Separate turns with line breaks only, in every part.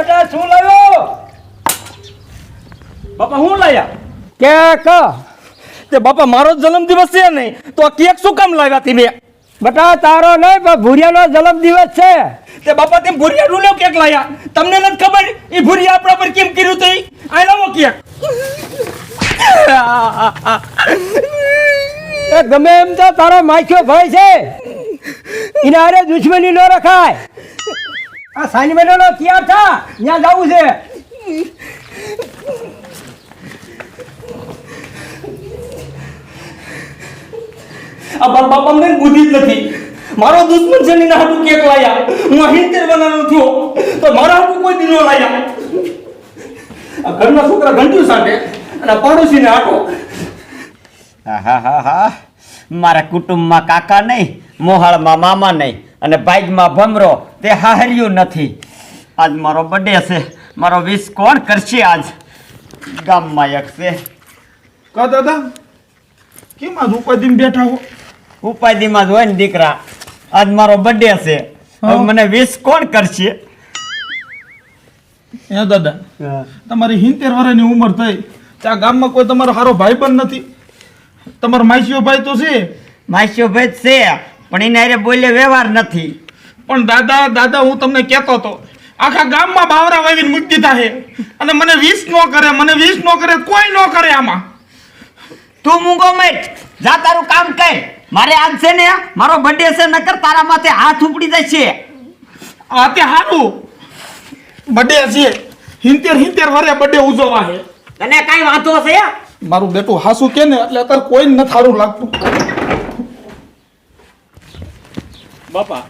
બેટા શું લાવ્યો?
બાપા હું લાયા?
કે કા?
તે બાપા મારો જન્મ દિવસ છે નહીં તો આ કેક શું કામ લાવ્યા તમે?
બેટા તારો નહીં પણ ભૂરિયાનો જન્મ દિવસ છે.
તે બાપા તેમ ભૂરિયા રૂલ્યો કેક લાયા? તમને નથી ખબર એ ભૂરિયા આપણા પર કેમ કર્યું તે? આ લાવો કેક.
એ ગમે એમ તો તારો માખ્યો ભાઈ છે. ઇનારે દુશ્મની ન રખાય. આ સાની મહિનાનો તૈયાર થા? ત્યાં જવું છે?
આ બાપા મને બુદ્ધિ જ નથી. મારો દુશ્મન છે નીના હાટુ કેક લાયા. હું અહિંતર બનાવવાનો થયો તો મારા હાટુ કોઈ દિનો લાયા. આ ઘરના છોકરા ઘંટ્યું સાથે અને પડોશીને હાટો.
હા હા હા મારા કુટુંબમાં કાકા નહીં મોહાળમાં મામા નહીં. અને બાઈકમાં ભમરો તે હાહર્યું નથી. આજ મારો બર્થડે છે. મારો વિશ કોણ કરશે આજ? ગામમાં એક છે.
કા દાદા? કેમ આજ ઉપાધિમાં બેઠા હો?
ઉપાધિમાં જ હોય ને દીકરા. આજ મારો બર્થડે છે. હવે મને વિશ કોણ કરશે?
હે દાદા તમારી હિંતેર વર્ષની ઉંમર થઈ. ત્યાં ગામમાં કોઈ તમારો સારો ભાઈ પણ નથી? તમારો માસીઓ ભાઈ તો છે?
માસીઓ ભાઈ છે. પણ એને અરે બોલે વ્યવહાર નથી.
પણ દાદા દાદા હું તમને કહેતો હતો આખા ગામમાં બાવરા વાવીને મૂકી દીધા છે. અને મને વીસ નો કરે મને વીસ નો કરે કોઈ નો કરે આમાં.
તું મૂંગો મેટ જા તારું કામ કર. મારે આજ છે ને મારો બર્થડે છે નકર તારા માથે હાથ ઉપડી જશે.
આ તે હારું. બર્થડે છે. હિંતેર હિંતેર વરે બર્થડે ઉજવવા છે.
તને કઈ વાંધો છે?
મારું બેટું હાસુ કે ને એટલે અત્યારે કોઈ નથી સારું લાગતું.
બાપા,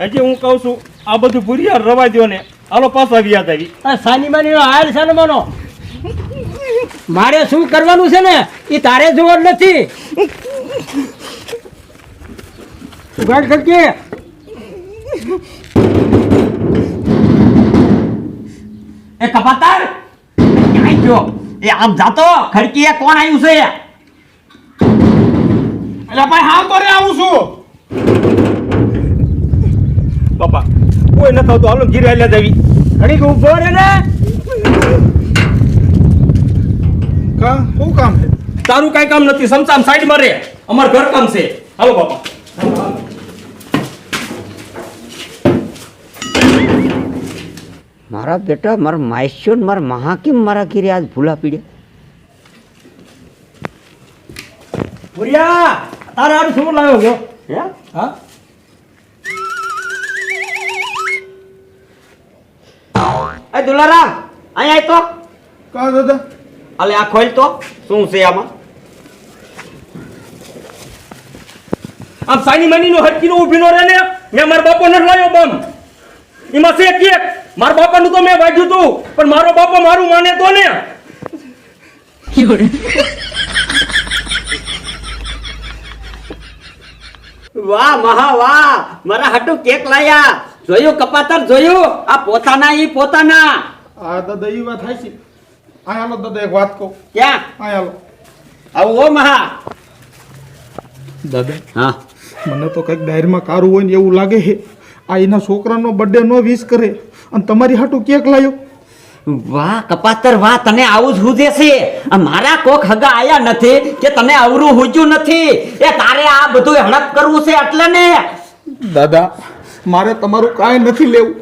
હજી હું કહું છું, આ બધું ભૂરિયા રવા દ્યો ને. હાલો, પાછા વ્યાજ આવી.
આ સાની માની હાલ છે ને મનો. મારે શું કરવાનું છે ને? એ તારે જોવા નથી. ઉઘાડ કરજે.
એ કપાતર ગયો? એ આમ જાતો ખડકી એ કોણ આવ્યું છે?
એટલે ભાઈ હા તો આવું છું.
બાપા. કોઈ ન થતું હાલો ઘીરે હાલ્યા જ આવી.
ઘડીક ઊભો રે ને.
કા? શું કામ છે?
તારું કઈ કામ નથી. સમસામ સાઈડમાં રે અમાર ઘર કામ છે. હાલો પપ્પા
મારા બેટા મારા માયસ્યો ને મારા મહાકીમ મારા ઘીરે આજ ભૂલા પીડ્યા.
ભૂરિયા તારે આડું શું લાવ્યો ગયો
હે?
હા?
એ દુલારામ અહીંયા તો.
કા દાદા?
અલે આ ખોલ તો. શું છે આમાં?
આમ સાની મની નો હટકીનો ઊભી નો રહે ને મેં મારા બાપો નથી લાવ્યો બમ. એમાં છે કે મારા બાપાનું તો મેં વાગ્યું તું પણ મારો બાપો મારું માને તો ને.
વાહ મહા વાહ. મારા હાટુ કેક લાયા. જોયું કપાતર જોયું? આ પોતાના ઈ પોતાના.
આ દાદા એ વાત થાય છે આયાલો દાદા એક વાત કહું.
ક્યાં?
આયાલો હાલો.
આવું ઓ મહા.
દાદા
હા.
મને તો કંઈક ડાયરીમાં કારું હોય ને એવું લાગે છે. આ એના છોકરાનો બર્થડે નો વિશ કરે. અને તમારી હાટું કેક લાયો.
વાહ કપાતર વાહ તને આવું જ હુજે છે. આ મારા કોક હગા આયા નથી કે તને અવરું હુજ્યું નથી. એ તારે આ બધું હડપ કરવું છે એટલે ને.
દાદા મારે તમારું કાંઈ નથી લેવું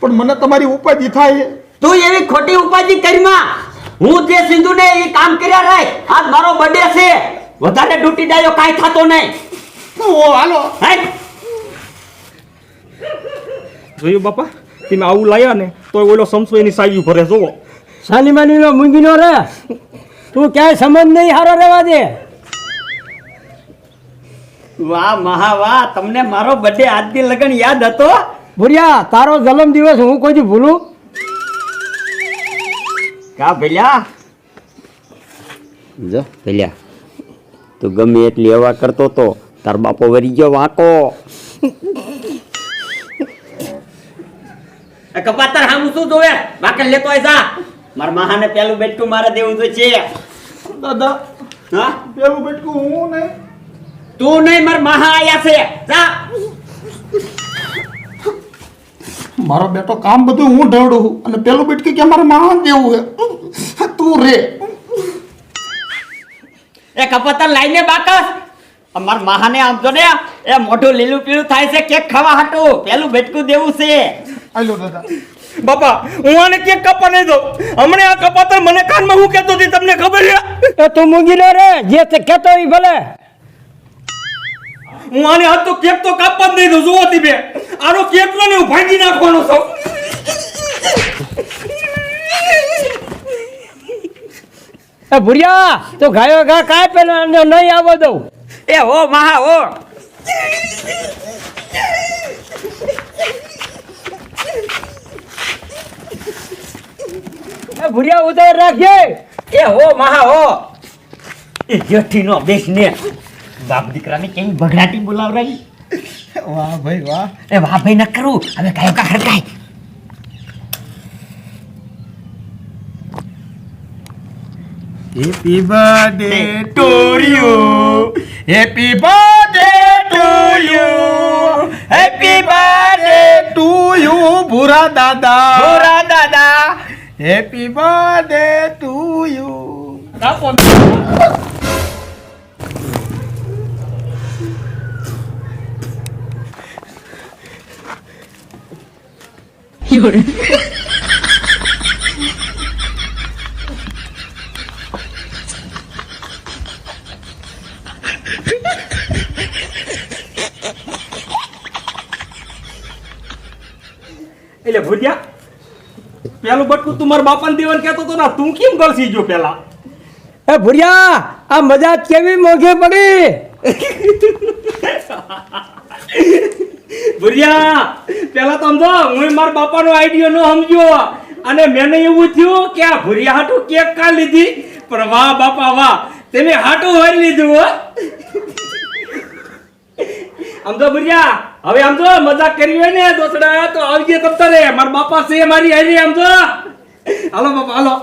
પણ મને તમારી ઉપાધિ થાય. છે
તું એવી ખોટી ઉપાધિ કરીમાં. હું જે સિંધુ ને એ કામ કર્યા રહે આજ મારો બર્થડે છે. વધારે ડૂટી ડાયો કાંઈ થતો નહીં.
ઓ હાલો.
જોયું બાપા? તમે આવું લાયા ને તો ઓલો સમસો એની સાયું ભરે જોવો.
સાની મૂંગી નો રે. તું ક્યાંય સંબંધ નહીં હારો રહેવા દે.
વાહ મહા વાહ તમને મારો બર્થડે આજની લગન યાદ હતો?
ભૂરિયા તારો જન્મ દિવસ હું કોઈ ભૂલું?
કા ભેલ્યા જો ભેલ્યા તું ગમે એટલી હવા કરતો તો તાર બાપો વરી ગયો વાંકો. કપાતર હામું શું જોવે? વાકલ લેતો આય જા. મારા મહાને પેલું બેટકું મારે દેવું તો છે
દાદા
હા?
પેલું બેટકું હું નહીં.
તું નહીં માર મહા આયા છે. જા.
મારો બેટો કામ બધું હું ઢળું અને પેલું બેટકી કે મારે મહાન દેવું હે તું રે.
એ કપતર લાઈને બાકસ. અમાર મહાને આમ તો ને એ મોઢું લીલું પીળું થાય છે કેક ખાવા હાટું. પેલું બેટકું દેવું છે.
આલો દાદા.
બાપા હું આને કેક કપા નહીં દઉં. હમણે આ કપાતર મને કાનમાં હું કહેતો હતી તમને ખબર છે?
તો તું મૂંગી લે રે જે તે કહેતો હોય ભલે.
હું આને હાથ તો કેક તો કાપવા જ નહીં દઉં જુઓ બે. આનો કેક નો ને હું ભાંગી નાખવાનો છું.
એ ભુરિયા તો ગાયો ગા કાય પેલા અને નહીં આવવા દઉં.
એ હો મહા હો.
એ ભુરિયા ઉતાર રાખજે.
એ હો મહા હો. એ જેઠી નો બેસ ને બાપ દીકરાને કેવી બગડાટી બોલાવરાઈ
વાહ ભાઈ વાહ.
એ વાહ ભાઈ ન કરું. હવે કાયો કા ખરકાય
happy birthday to you happy birthday to you happy birthday to you Bhura દાદા
ભૂરા દાદા
હેપી બર્થડે
એટલે ભૂજ્યા પેલું બટકું તું મારા બાપાને કેતો કહેતો ના ને તું કેમ ગળસી ગયો પેલા?
એ ભુરિયા આ મજા કેવી મોઘે પડી?
ભૂરિયા, પેલા સમજો હું મારા બાપાનો આઈડિયો નો સમજ્યો. અને મેને એવું થયું કે આ ભૂરિયા હાટુ કેક કા લીધી. પણ વાહ બાપા, વાહ. તમે હાટુ વારી લીધું આમ તો હવે તો મજાક કરી હોય ને દોસડા, તો આવજે તમ મારા બાપા છે, મારી હારી તો હાલો બાપા, હાલો.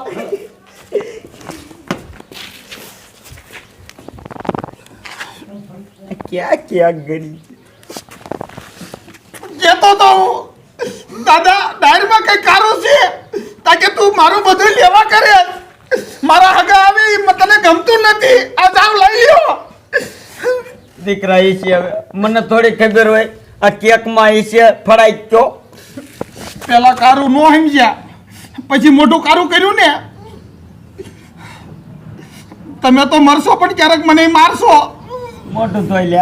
ક્યાં ક્યાં ગરી?
હું દાદા ડાયરમાં કઈ કારું છે? તાકે તું મારું બધું લેવા કરે મારા હગા આવે એ તને ગમતું નથી. આ જાવ લઈ લ્યો.
દીકરા એ છે હવે. મને થોડી ખબર હોય આ કેકમાં એ છે ફળાઈ ગયો
પેલા કારું નો સમજ્યા. પછી મોટું કારું કર્યું ને? તમે તો મરશો પણ ક્યારેક મને મારશો.
મોટું ધોઈ લે.